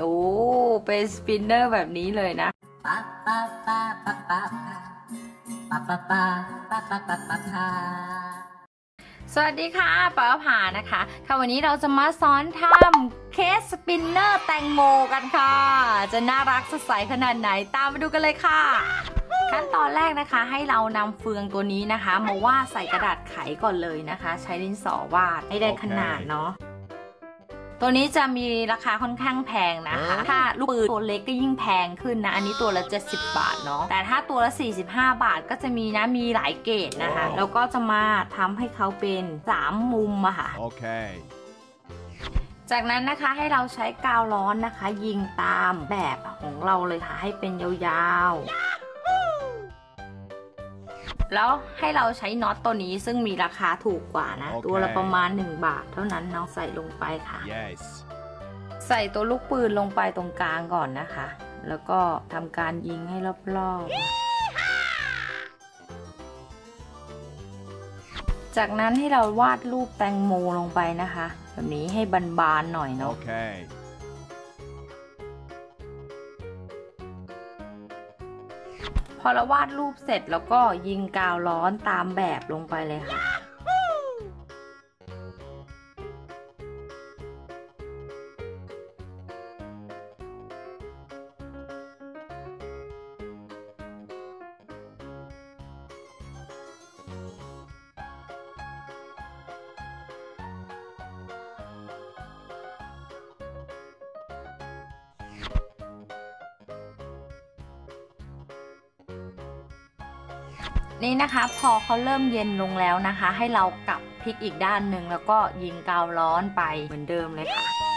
โอ้ เป็นสปินเนอร์แบบนี้เลยนะสวัสดีค่ะป้าผานะคะ ค่ะวันนี้เราจะมาสอนทำเคสสปินเนอร์แตงโมกันค่ะ จะน่ารักสดใสขนาดไหนตามไปดูกันเลยค่ะ ขั้นตอนแรกนะคะ ให้เรานำเฟืองตัวนี้นะคะ มาวาดใส่กระดาษไขก่อนเลยนะคะ ใช้ดินสอวาดให้ได้ขนาดเนาะ ตัวนี้จะมีราคาค่อนข้างแพงนะคะ ถ้าลูกปืนตัวเล็กก็ยิ่งแพงขึ้นนะ อันนี้ตัวละ 70 บาทเนาะ แต่ถ้าตัวละ 45 บาทก็จะมีนะ มีหลายเกรดนะคะ แล้วก็จะมาทำให้เขาเป็น 3 มุมอะค่ะ Okay. จากนั้นนะคะให้เราใช้กาวร้อนนะคะ ยิงตามแบบของเราเลยค่ะ ให้เป็นยาวๆ แล้วให้เราใช้น็อตตัวนี้ซึ่งมีราคาถูกกว่านะโอเคตัวละประมาณ 1 บาท เท่านั้นเนาะใส่ลงไปค่ะ Yes. ใส่ตัวลูกปืนลงไปตรงกลางก่อนนะคะ แล้วก็ทำการยิงให้รอบๆ จากนั้นให้เราวาดรูปแตงโมลงไปนะคะ แบบนี้ให้บานๆหน่อยเนาะ Okay. พอเราวาดรูปเสร็จแล้วก็ยิงกาวร้อนตามแบบลงไปเลยค่ะ นี่นะคะ พอเขาเริ่มเย็นลงแล้วนะคะ ให้เรากลับพลิกอีกด้านหนึ่งแล้วก็ยิงกาวร้อนไปเหมือนเดิมเลยค่ะ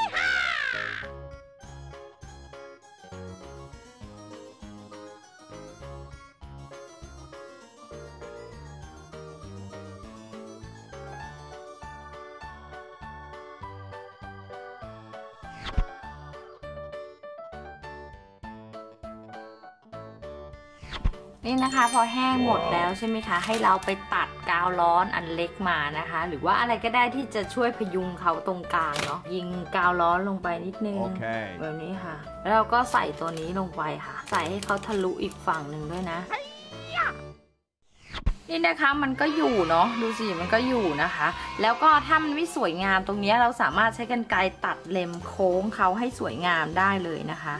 นี่นะคะพอแห้งหมดแล้วใช่ไหมคะ ให้เราไปตัดกาวร้อนอันเล็กมานะคะ หรือว่าอะไรก็ได้ที่จะช่วยพยุงเขาตรงกลางเนาะยิงกาวร้อนลงไปนิดนึง Okay. แบบนี้ค่ะ แล้วเราก็ใส่ตัวนี้ลงไปค่ะ ใส่ให้เขาทะลุอีกฝั่งหนึ่งด้วยนะนี่นะคะมันก็อยู่เนาะดูสิมันก็อยู่นะคะ แล้วก็ถ้ามันไม่สวยงามตรงเนี้ยเราสามารถใช้กรรไกรตัดเล็มโค้งเขาให้สวยงามได้เลยนะคะ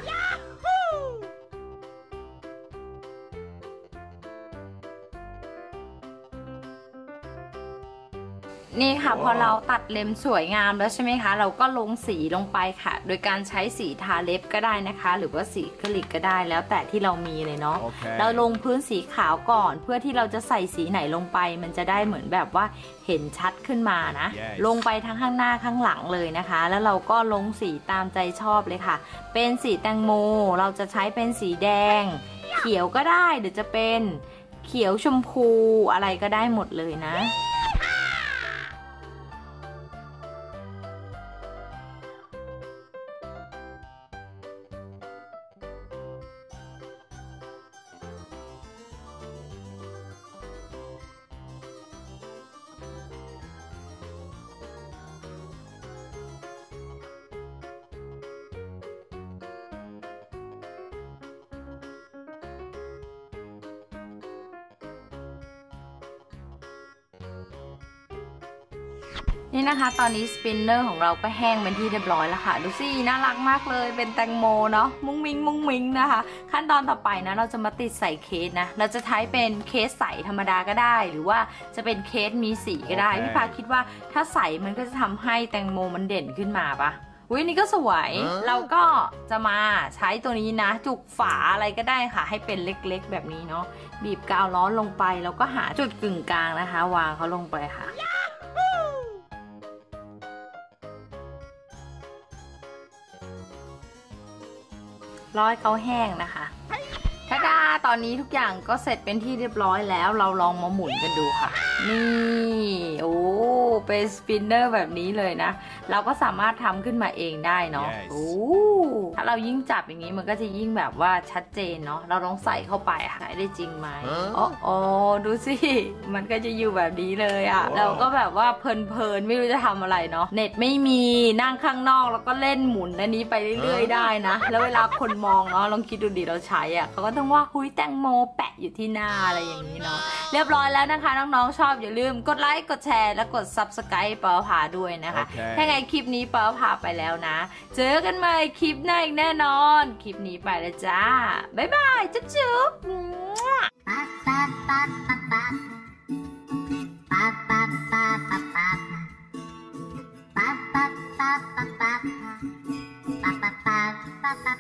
นี่ค่ะพอเราตัดเล็มสวยงามแล้วใช่ไหมคะ เราก็ลงสีลงไปค่ะ โดยการใช้สีทาเล็บก็ได้นะคะ หรือว่าสีคลิกก็ได้แล้วแต่ที่เรามีเลยเนาะโอเคเราลงพื้นสีขาวก่อนเพื่อที่เราจะใส่สีไหนลงไป มันจะได้เหมือนแบบว่าเห็นชัดขึ้นมานะ Yes ลงไปทั้งข้างหน้าข้างหลังเลยนะคะ แล้วเราก็ลงสีตามใจชอบเลยค่ะ เป็นสีแตงโมเราจะใช้เป็นสีแดง เขียวก็ได้หรือจะเป็นเขียวชมพูอะไรก็ได้หมดเลยนะ นี่นะคะ ตอนนี้สปินเนอร์ของเราก็แห้งเป็นที่เรียบร้อยแล้วค่ะ ดูสิน่ารักมากเลยเป็นแตงโมเนาะมุ้งมิงมุ้งมิงนะคะ ขั้นตอนต่อไปนะเราจะมาติดใส่เคสนะ เราจะใช้เป็นเคสใสธรรมดาก็ได้ หรือว่าจะเป็นเคสมีสีก็ได้โอเคพี่พาคิดว่าถ้าใสมันก็จะทำให้แตงโมมันเด่นขึ้นมาปะอุ้ยนี่ก็สวย เราก็จะมาใช้ตัวนี้นะ จุกฝาอะไรก็ได้ค่ะ ให้เป็นเล็กๆแบบนี้เนาะบีบกาวร้อนลงไปแล้วก็หาจุดกึ่งกลางนะคะ วางเขาลงไปค่ะ รอให้เขาแห้งนะคะ ตอนนี้ทุกอย่างก็เสร็จเป็นที่เรียบร้อยแล้ว เราลองมาหมุนกันดูค่ะ นี่ โอ้ เป็นสปินเนอร์แบบนี้เลยนะ เราก็สามารถทำขึ้นมาเองได้เนาะ Yes โอ้ ถ้าเรายิ่งจับอย่างนี้มันก็จะยิ่งแบบว่าชัดเจนเนาะ เราลองใส่เข้าไปค่ะใส่ได้จริงไหมฮะโอ้โอ้ดูสิ มันก็จะอยู่แบบนี้เลยอะ่ะว้าวเราก็แบบว่าเพลินๆ ไม่รู้จะทำอะไรเนาะ เน็ตไม่มีนั่งข้างนอกแล้วก็เล่นหมุนอันนี้ไปเรื่อยๆได้นะ แล้วเวลาคนมองเนาะลองคิดดูดิเราใช้อะ่ะเขาก็ต้องว่าหุยแตงโมแปะอยู่ที่หน้าอะไรอย่างนี้เนาะเรียบร้อยแล้วนะคะ น้องๆชอบอย่าลืมกดไลค์กดแชร์และกด subscribe เปาผาด้วยนะคะโอเคถ้าไงคลิปนี้เปาผาไปแล้วนะ เจอกันใหม่คลิปหน้าอีกแน่นอน คลิปนี้ไปแล้วจ้าบ๊ายบายจุ๊บจุ๊บ Ba ba ba ba ba ba ba ba ba ba ba ba ba ba